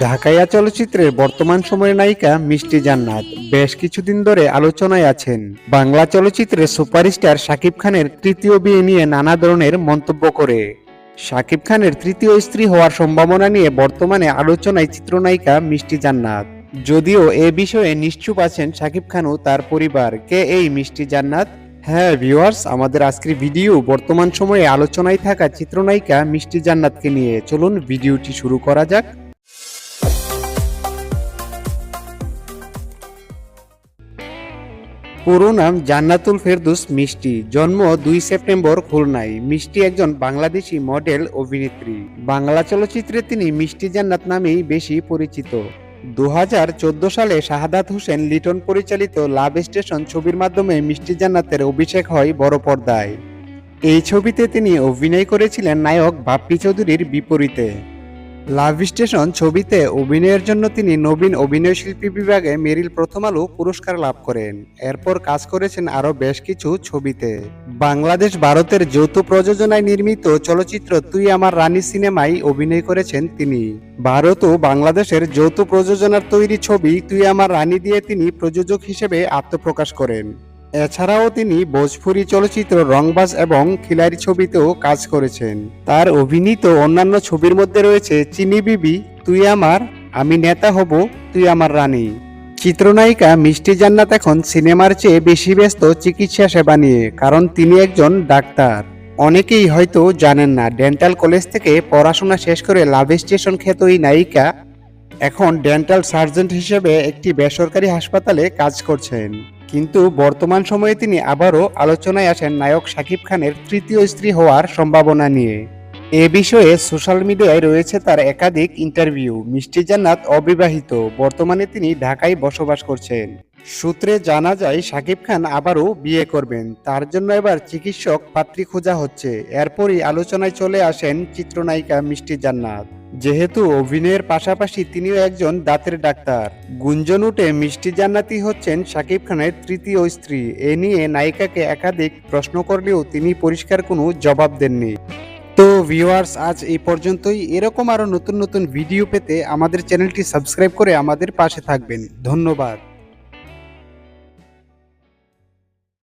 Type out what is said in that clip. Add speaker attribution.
Speaker 1: ঢাকাইয়া চলচ্চিত্রের বর্তমান সময়ের নায়িকা মিষ্টি জান্নাত বেশ কিছুদিন ধরে আলোচনায় আছেন। বাংলা চলচ্চিত্রের সুপারস্টার শাকিব খানের তৃতীয় বিয়ে নিয়ে নানা ধরনের মন্তব্য করে। শাকিব খানের তৃতীয় স্ত্রী হওয়ার সম্ভাবনা নিয়ে বর্তমানে আলোচনায় চিত্রনায়িকা মিষ্টি জান্নাত। যদিও এ বিষয়ে নিশ্চুপ আছেন শাকিব খান ও তার পরিবার। কে এই মিষ্টি জান্নাত? হ্যাঁ ভিউয়ার্স আমাদের আজকের ভিডিও বর্তমান সময়ে আলোচনায় থাকা চিত্রনায়িকা মিষ্টি জান্নাতকে নিয়ে চলুন ভিডিওটি শুরু করা যাক। পুরো নাম জান্নাতুল ফেরদুস মিষ্টি। জন্ম দুই সেপ্টেম্বর খুলনায়। মিষ্টি একজন বাংলাদেশি মডেল অভিনেত্রী। বাংলা চলচ্চিত্রে তিনি মিষ্টি জান্নাত নামেই বেশি পরিচিত। দু হাজার চোদ্দ সালে শাহাদাত হোসেন লিটন পরিচালিত লাভ স্টেশন ছবির মাধ্যমে মিষ্টি জান্নাতের অভিষেক হয় বড় পর্দায়। এই ছবিতে তিনি অভিনয় করেছিলেন নায়ক বাপ্পি চৌধুরীর বিপরীতে। লাভ স্টেশন ছবিতে অভিনয়ের জন্য তিনি নবীন অভিনয়শিল্পী বিভাগে মেরিল প্রথম আলো পুরস্কার লাভ করেন। এরপর কাজ করেছেন আরও বেশ কিছু ছবিতে। বাংলাদেশ ভারতের যৌথ প্রযোজনায় নির্মিত চলচ্চিত্র তুই আমার রানী সিনেমায় অভিনয় করেছেন তিনি। ভারত ও বাংলাদেশের যৌথ প্রযোজনার তৈরি ছবি তুই আমার রানী দিয়ে তিনি প্রযোজক হিসেবে আত্মপ্রকাশ করেন। এছাড়াও তিনি ভোজপুরি চলচ্চিত্র রংবাজ এবং খিলারি ছবিতেও কাজ করেছেন। তার অভিনীত অন্যান্য ছবির মধ্যে রয়েছে চিনি বিবি, তুই আমার, আমি নেতা হব, তুই আমার রানী। চিত্রনায়িকা মিষ্টি জান্নাত এখন সিনেমার চেয়ে বেশি ব্যস্ত চিকিৎসা সেবা নিয়ে, কারণ তিনি একজন ডাক্তার। অনেকেই হয়তো জানেন না, ডেন্টাল কলেজ থেকে পড়াশোনা শেষ করে লাভ স্টেশন খ্যাত এই নায়িকা এখন ডেন্টাল সার্জন হিসেবে একটি বেসরকারি হাসপাতালে কাজ করছেন। কিন্তু বর্তমান সময়ে তিনি আবারও আলোচনায় আসেন নায়ক শাকিব খানের তৃতীয় স্ত্রী হওয়ার সম্ভাবনা নিয়ে। এ বিষয়ে সোশ্যাল মিডিয়ায় রয়েছে তার একাধিক ইন্টারভিউ। মিষ্টি জান্নাত অবিবাহিত। বর্তমানে তিনি ঢাকায় বসবাস করছেন। সূত্রে জানা যায়, শাকিব খান আবারও বিয়ে করবেন। তার জন্য এবার চিকিৎসক পাত্রী খোঁজা হচ্ছে। এরপরই আলোচনায় চলে আসেন চিত্রনায়িকা মিষ্টি জান্নাত। যেহেতু অভিনয়ের পাশাপাশি তিনিও একজন দাঁতের ডাক্তার। গুঞ্জন উঠে মিষ্টি জান্নাতি হচ্ছেন শাকিব খানের তৃতীয় স্ত্রী। এ নিয়ে নায়িকাকে একাধিক প্রশ্ন করলেও তিনি পরিষ্কার কোনো জবাব দেননি। তো ভিউয়ার্স আজ এই পর্যন্তই। এরকম আরও নতুন নতুন ভিডিও পেতে আমাদের চ্যানেলটি সাবস্ক্রাইব করে আমাদের পাশে থাকবেন। ধন্যবাদ।